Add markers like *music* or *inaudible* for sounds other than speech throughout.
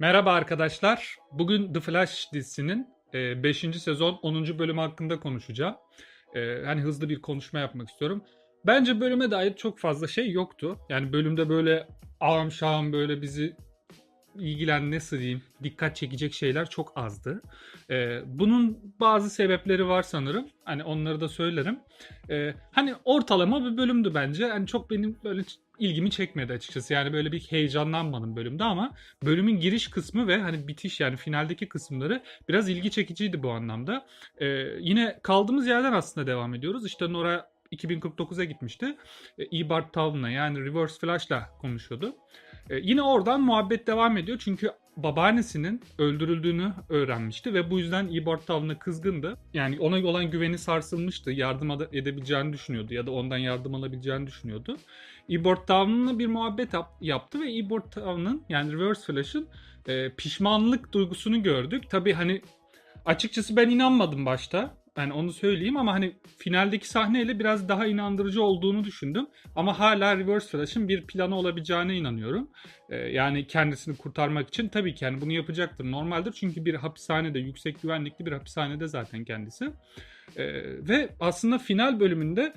Merhaba arkadaşlar. Bugün The Flash dizisinin 5. sezon 10. bölümü hakkında konuşacağım. E, hani hızlı bir konuşma yapmak istiyorum. Bence bölüme dair çok fazla şey yoktu. Yani bölümde böyle ağam şahım böyle bizi ilgilen nasıl diyeyim dikkat çekecek şeyler çok azdı. E, bunun bazı sebepleri var sanırım. Hani onları da söylerim. E, hani ortalama bir bölümdü bence. Hani çok benim böyle ilgimi çekmedi açıkçası. Yani böyle bir heyecanlanmadım bölümde ama bölümün giriş kısmı ve hani bitiş yani finaldeki kısımları biraz ilgi çekiciydi bu anlamda. Ee, yine kaldığımız yerden aslında devam ediyoruz. İşte Nora 2049'a gitmişti. Ee, Ebert Town'la yani Reverse Flash'la konuşuyordu. Ee, yine oradan muhabbet devam ediyor. Çünkü babaannesinin öldürüldüğünü öğrenmişti ve bu yüzden Ebert Town'a kızgındı. Yani ona olan güveni sarsılmıştı. Yardım edebileceğini düşünüyordu ya da ondan yardım alabileceğini düşünüyordu. Ebert Town'la bir muhabbet yaptı ve Ebert Town'ın yani Reverse Flash'ın e, pişmanlık duygusunu gördük. Tabii hani açıkçası ben inanmadım başta. Yani onu söyleyeyim ama hani finaldeki sahneyle biraz daha inandırıcı olduğunu düşündüm. Ama hala Reverse Flash'ın bir planı olabileceğine inanıyorum. Ee, yani kendisini kurtarmak için tabii ki yani bunu yapacaktır. Normaldir çünkü bir hapishanede, yüksek güvenlikli bir hapishanede zaten kendisi. Ee, ve aslında final bölümünde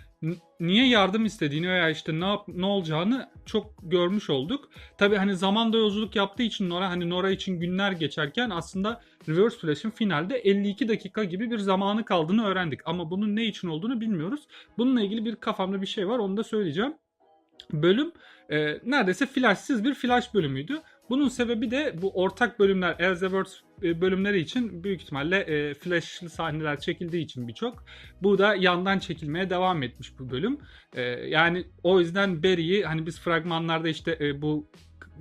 niye yardım istediğini veya işte ne yap ne olacağını çok görmüş olduk. Tabii hani zamanda yolculuk yaptığı için Nora hani Nora için günler geçerken aslında Reverse Flash'ın finalde 52 dakika gibi bir zamanı kaldığını öğrendik. Ama bunun ne için olduğunu bilmiyoruz. Bununla ilgili bir kafamda bir şey var onu da söyleyeceğim. Bölüm e, neredeyse flashsız bir flash bölümüydü. Bunun sebebi de bu ortak bölümler Elseworlds e, bölümleri için büyük ihtimalle e, flashlı sahneler çekildiği için birçok. Bu da yandan çekilmeye devam etmiş bu bölüm. E, yani o yüzden Barry'i hani biz fragmanlarda işte e, bu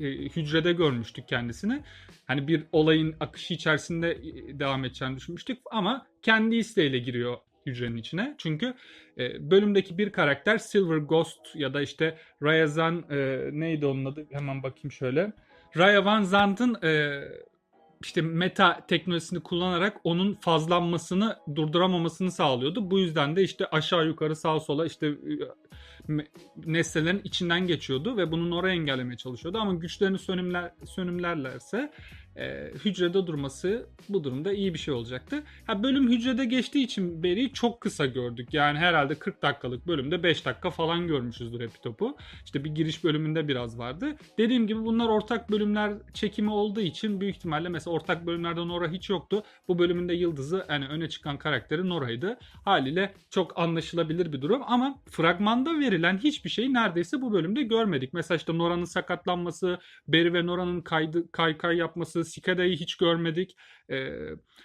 e, hücrede görmüştük kendisini. Hani bir olayın akışı içerisinde e, devam edeceğini düşünmüştük ama kendi isteğiyle giriyor hücrenin içine. Çünkü e, bölümdeki bir karakter Silver Ghost ya da işte Ryazan e, neydi onun adı hemen bakayım şöyle. Raya Van Zandt'ın e, işte meta teknolojisini kullanarak onun fazlanmasını durduramamasını sağlıyordu. Bu yüzden de işte aşağı yukarı sağa sola işte e, nesnelerin içinden geçiyordu ve bunun oraya engellemeye çalışıyordu. Ama güçlerini sönümler, sönümlerlerse e, hücrede durması bu durumda iyi bir şey olacaktı. Ha, bölüm hücrede geçtiği için beri çok kısa gördük. Yani herhalde 40 dakikalık bölümde 5 dakika falan görmüşüzdür Epitop'u. İşte bir giriş bölümünde biraz vardı. Dediğim gibi bunlar ortak bölümler çekimi olduğu için büyük ihtimalle mesela ortak bölümlerde Nora hiç yoktu. Bu bölümünde yıldızı yani öne çıkan karakteri Nora'ydı. Haliyle çok anlaşılabilir bir durum ama fragmanda verilen hiçbir şeyi neredeyse bu bölümde görmedik. Mesela işte Nora'nın sakatlanması, Barry ve Nora'nın kaydı, kay kay yapması, Cicada'yı hiç görmedik. Ee,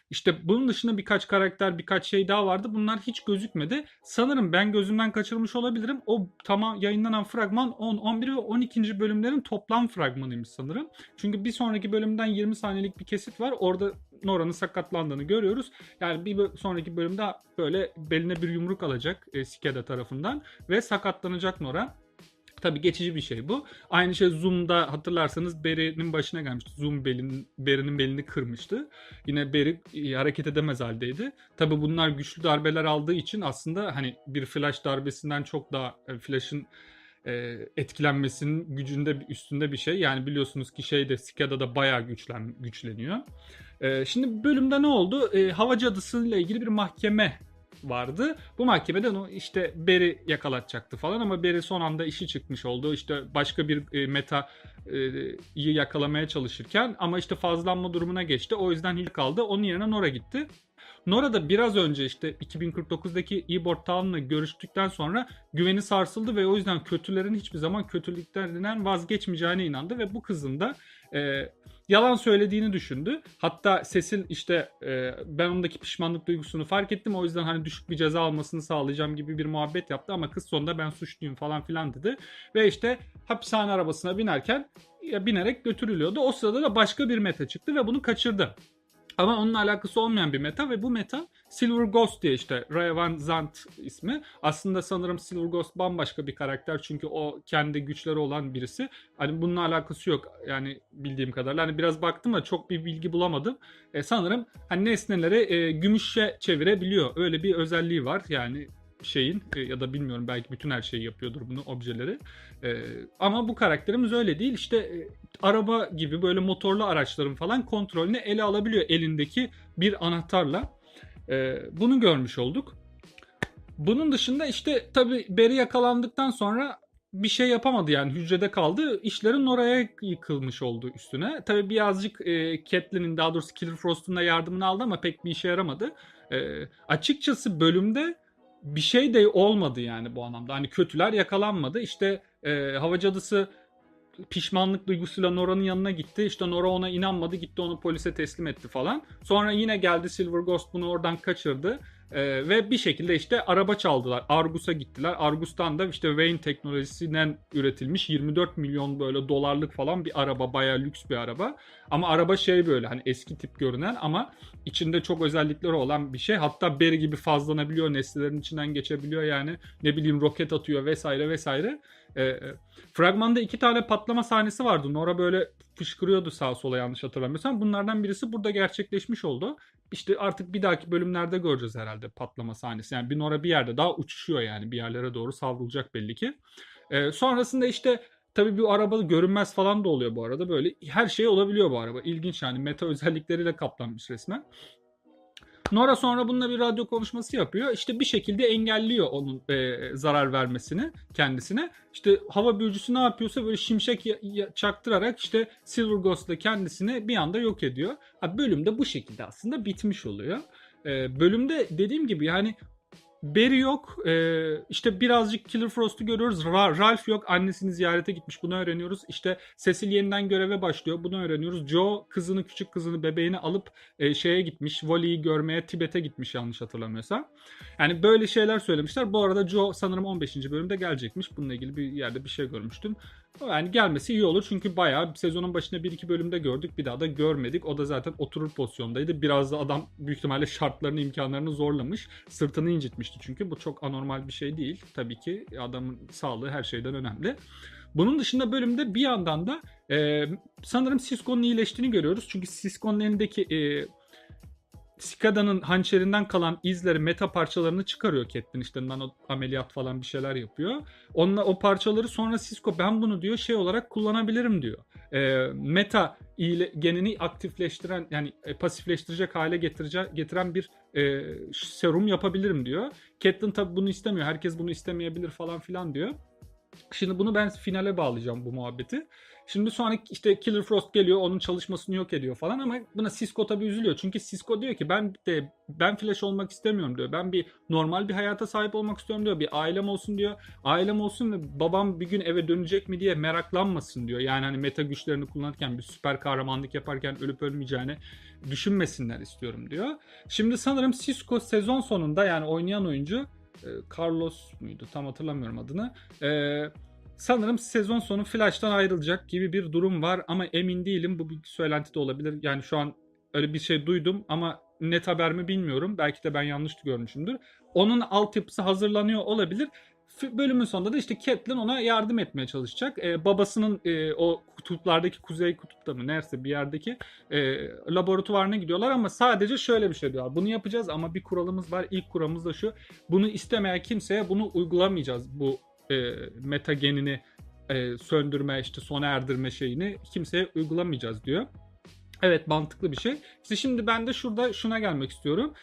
işte bunun dışında birkaç karakter, birkaç şey daha vardı. Bunlar hiç gözükmedi. Sanırım ben gözümden kaçırmış olabilirim. O tamam yayınlanan fragman 10, 11 ve 12. bölümlerin toplam fragmanıymış sanırım. Çünkü bir sonraki bölümden 20 saniyelik bir kesit var. Orada Nora'nın sakatlandığını görüyoruz. Yani bir sonraki bölümde böyle beline bir yumruk alacak e, Cicada tarafından ve sakatlanacak Nora. Tabii geçici bir şey bu. Aynı şey Zoom'da hatırlarsanız Barry'nin başına gelmişti. Zoom belin, Barry'nin belini kırmıştı. Yine Barry e, hareket edemez haldeydi. Tabii bunlar güçlü darbeler aldığı için aslında hani bir flash darbesinden çok daha e, flash'ın e, etkilenmesinin gücünde üstünde bir şey. Yani biliyorsunuz ki şeyde Cicada da bayağı güçlen, güçleniyor. Şimdi bölümde ne oldu? Hava cadısıyla ilgili bir mahkeme vardı. Bu mahkemeden o işte Beri yakalatacaktı falan ama Beri son anda işi çıkmış oldu. İşte başka bir e, meta e, yakalamaya çalışırken ama işte fazlanma durumuna geçti. O yüzden Hill kaldı. Onun yerine Nora gitti. Nora da biraz önce işte 2049'daki E-Board Town'la görüştükten sonra güveni sarsıldı ve o yüzden kötülerin hiçbir zaman kötülüklerinden vazgeçmeyeceğine inandı ve bu kızın da e, yalan söylediğini düşündü. Hatta Sesil işte e, ben ondaki pişmanlık duygusunu fark ettim o yüzden hani düşük bir ceza almasını sağlayacağım gibi bir muhabbet yaptı ama kız sonunda ben suçluyum falan filan dedi. Ve işte hapishane arabasına binerken ya binerek götürülüyordu. O sırada da başka bir meta çıktı ve bunu kaçırdı. Ama onunla alakası olmayan bir meta ve bu meta Silver Ghost diye işte Raya Van ismi. Aslında sanırım Silver Ghost bambaşka bir karakter çünkü o kendi güçleri olan birisi. Hani bununla alakası yok yani bildiğim kadarıyla. Hani biraz baktım da çok bir bilgi bulamadım. E, sanırım hani nesneleri e, gümüşe çevirebiliyor. Öyle bir özelliği var yani şeyin e, ya da bilmiyorum belki bütün her şeyi yapıyordur bunu objeleri. E, ama bu karakterimiz öyle değil. İşte e, araba gibi böyle motorlu araçların falan kontrolünü ele alabiliyor elindeki bir anahtarla. E, bunu görmüş olduk. Bunun dışında işte tabii Barry yakalandıktan sonra bir şey yapamadı yani hücrede kaldı. İşlerin oraya yıkılmış oldu üstüne. Tabii birazcık e, Catelyn'in daha doğrusu Killer Frost'un da yardımını aldı ama pek bir işe yaramadı. E, açıkçası bölümde bir şey de olmadı yani bu anlamda. Hani kötüler yakalanmadı. İşte e, hava cadısı pişmanlık duygusuyla Nora'nın yanına gitti. İşte Nora ona inanmadı. Gitti onu polise teslim etti falan. Sonra yine geldi Silver Ghost bunu oradan kaçırdı. Ee, ve bir şekilde işte araba çaldılar. Argus'a gittiler. Argus'tan da işte Wayne teknolojisinden üretilmiş 24 milyon böyle dolarlık falan bir araba. Bayağı lüks bir araba. Ama araba şey böyle hani eski tip görünen ama içinde çok özellikleri olan bir şey. Hatta Barry gibi fazlanabiliyor. Nesnelerin içinden geçebiliyor yani. Ne bileyim roket atıyor vesaire vesaire. Ee, fragmanda iki tane patlama sahnesi vardı. Nora böyle fışkırıyordu sağa sola yanlış hatırlamıyorsam. Bunlardan birisi burada gerçekleşmiş oldu. İşte artık bir dahaki bölümlerde göreceğiz herhalde patlama sahnesi. Yani bir Nora bir yerde daha uçuşuyor yani bir yerlere doğru savrulacak belli ki. Ee, sonrasında işte tabii bir araba görünmez falan da oluyor bu arada. Böyle her şey olabiliyor bu araba. İlginç yani meta özellikleriyle kaplanmış resmen. Nora sonra bununla bir radyo konuşması yapıyor. İşte bir şekilde engelliyor onun e, zarar vermesini kendisine. İşte hava büyücüsü ne yapıyorsa böyle şimşek ya- ya- çaktırarak işte Silver Ghost'la kendisini bir anda yok ediyor. Ha, bölüm de bu şekilde aslında bitmiş oluyor. E, bölümde dediğim gibi yani Barry yok. Ee, işte birazcık Killer Frost'u görüyoruz. Ra- Ralph yok. Annesini ziyarete gitmiş. Bunu öğreniyoruz. İşte Cecil yeniden göreve başlıyor. Bunu öğreniyoruz. Joe kızını, küçük kızını, bebeğini alıp e, şeye gitmiş. Voli'yi görmeye Tibet'e gitmiş yanlış hatırlamıyorsam. Yani böyle şeyler söylemişler. Bu arada Joe sanırım 15. bölümde gelecekmiş. Bununla ilgili bir yerde bir şey görmüştüm. Yani gelmesi iyi olur çünkü bayağı sezonun başında 1-2 bölümde gördük. Bir daha da görmedik. O da zaten oturur pozisyondaydı. Biraz da adam büyük ihtimalle şartlarını, imkanlarını zorlamış. Sırtını incitmişti çünkü. Bu çok anormal bir şey değil. Tabii ki adamın sağlığı her şeyden önemli. Bunun dışında bölümde bir yandan da e, sanırım Sisko'nun iyileştiğini görüyoruz. Çünkü Sisko'nun elindeki e, Cicada'nın hançerinden kalan izleri, meta parçalarını çıkarıyor Catelyn. işte nano ameliyat falan bir şeyler yapıyor. Onunla o parçaları sonra Cisco ben bunu diyor şey olarak kullanabilirim diyor. E, meta iyile, genini aktifleştiren yani e, pasifleştirecek hale getirecek, getiren bir e, serum yapabilirim diyor. Catelyn tabi bunu istemiyor. Herkes bunu istemeyebilir falan filan diyor. Şimdi bunu ben finale bağlayacağım bu muhabbeti. Şimdi sonra işte Killer Frost geliyor onun çalışmasını yok ediyor falan ama buna Cisco tabii üzülüyor. Çünkü Cisco diyor ki ben de ben Flash olmak istemiyorum diyor. Ben bir normal bir hayata sahip olmak istiyorum diyor. Bir ailem olsun diyor. Ailem olsun ve babam bir gün eve dönecek mi diye meraklanmasın diyor. Yani hani meta güçlerini kullanırken bir süper kahramanlık yaparken ölüp ölmeyeceğini düşünmesinler istiyorum diyor. Şimdi sanırım Cisco sezon sonunda yani oynayan oyuncu e, Carlos muydu tam hatırlamıyorum adını. Eee sanırım sezon sonu Flash'tan ayrılacak gibi bir durum var ama emin değilim. Bu bir söylenti de olabilir. Yani şu an öyle bir şey duydum ama net haber mi bilmiyorum. Belki de ben yanlış görmüşümdür. Onun altyapısı hazırlanıyor olabilir. Bölümün sonunda da işte Catelyn ona yardım etmeye çalışacak. Ee, babasının e, o kutuplardaki kuzey kutupta mı nerse bir yerdeki e, laboratuvarına gidiyorlar ama sadece şöyle bir şey diyorlar. Bunu yapacağız ama bir kuralımız var. İlk kuralımız da şu. Bunu istemeyen kimseye bunu uygulamayacağız. Bu e, metagenini e, söndürme işte sona erdirme şeyini kimseye uygulamayacağız diyor. Evet mantıklı bir şey. İşte şimdi ben de şurada şuna gelmek istiyorum.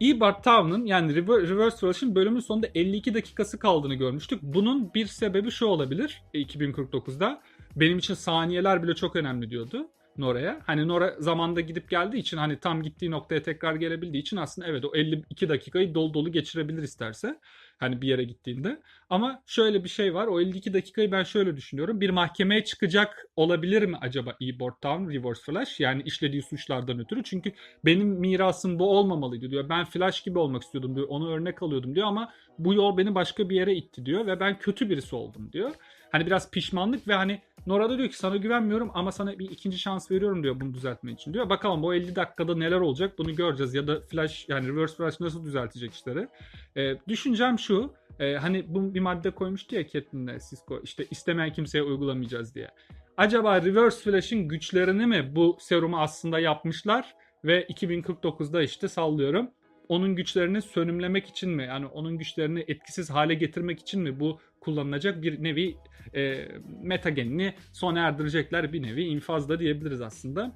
Eobard Town'un yani Rever- Reverse Flash'ın bölümün sonunda 52 dakikası kaldığını görmüştük. Bunun bir sebebi şu olabilir e, 2049'da. Benim için saniyeler bile çok önemli diyordu Nora'ya. Hani Nora zamanda gidip geldiği için hani tam gittiği noktaya tekrar gelebildiği için aslında evet o 52 dakikayı dolu dolu geçirebilir isterse. Hani bir yere gittiğinde. Ama şöyle bir şey var. O 52 dakikayı ben şöyle düşünüyorum. Bir mahkemeye çıkacak olabilir mi acaba Eobard Town Reverse Flash? Yani işlediği suçlardan ötürü. Çünkü benim mirasım bu olmamalıydı diyor. Ben Flash gibi olmak istiyordum diyor. Onu örnek alıyordum diyor ama bu yol beni başka bir yere itti diyor ve ben kötü birisi oldum diyor. Hani biraz pişmanlık ve hani Nora da diyor ki sana güvenmiyorum ama sana bir ikinci şans veriyorum diyor bunu düzeltmen için diyor. Bakalım bu 50 dakikada neler olacak bunu göreceğiz ya da Flash yani Reverse Flash nasıl düzeltecek işleri. Ee, düşüncem şu e, hani bu bir madde koymuştu ya Catelyn'le Cisco işte istemeyen kimseye uygulamayacağız diye. Acaba Reverse Flash'ın güçlerini mi bu serumu aslında yapmışlar ve 2049'da işte sallıyorum onun güçlerini sönümlemek için mi? Yani onun güçlerini etkisiz hale getirmek için mi bu kullanılacak bir nevi e, metagenini sona erdirecekler bir nevi infaz da diyebiliriz aslında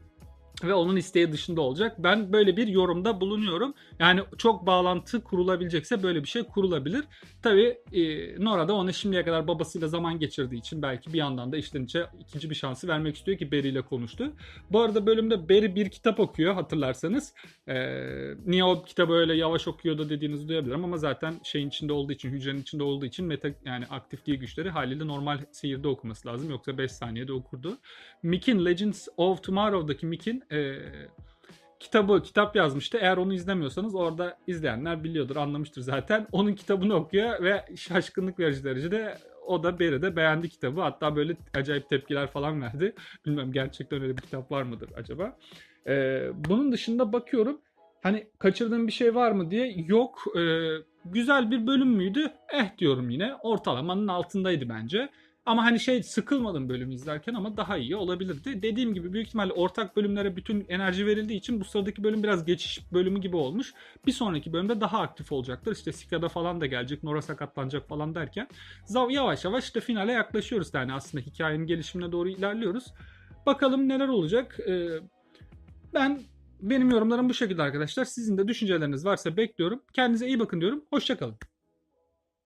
ve onun isteği dışında olacak. Ben böyle bir yorumda bulunuyorum. Yani çok bağlantı kurulabilecekse böyle bir şey kurulabilir. Tabii e, Nora da ona şimdiye kadar babasıyla zaman geçirdiği için belki bir yandan da içten içe ikinci bir şansı vermek istiyor ki Barry ile konuştu. Bu arada bölümde Barry bir kitap okuyor hatırlarsanız. E, niye o kitabı öyle yavaş okuyordu dediğinizi duyabilirim ama zaten şeyin içinde olduğu için, hücrenin içinde olduğu için meta yani aktif değil güçleri haliyle normal seyirde okuması lazım. Yoksa 5 saniyede okurdu. Mick'in Legends of Tomorrow'daki Mick'in e, kitabı, kitap yazmıştı. Eğer onu izlemiyorsanız orada izleyenler biliyordur, anlamıştır zaten. *laughs* Onun kitabını okuyor ve şaşkınlık verici derecede o da Barry de beğendi kitabı. Hatta böyle acayip tepkiler falan verdi. *laughs* Bilmem gerçekten öyle bir kitap var mıdır acaba? E, bunun dışında bakıyorum hani kaçırdığım bir şey var mı diye yok. E, güzel bir bölüm müydü? Eh diyorum yine. Ortalamanın altındaydı bence. Ama hani şey sıkılmadım bölümü izlerken ama daha iyi olabilirdi. Dediğim gibi büyük ihtimalle ortak bölümlere bütün enerji verildiği için bu sıradaki bölüm biraz geçiş bölümü gibi olmuş. Bir sonraki bölümde daha aktif olacaktır. İşte Sika'da falan da gelecek, Nora sakatlanacak falan derken yavaş yavaş işte finale yaklaşıyoruz yani aslında hikayenin gelişimine doğru ilerliyoruz. Bakalım neler olacak. Ee, ben benim yorumlarım bu şekilde arkadaşlar. Sizin de düşünceleriniz varsa bekliyorum. Kendinize iyi bakın diyorum. Hoşçakalın.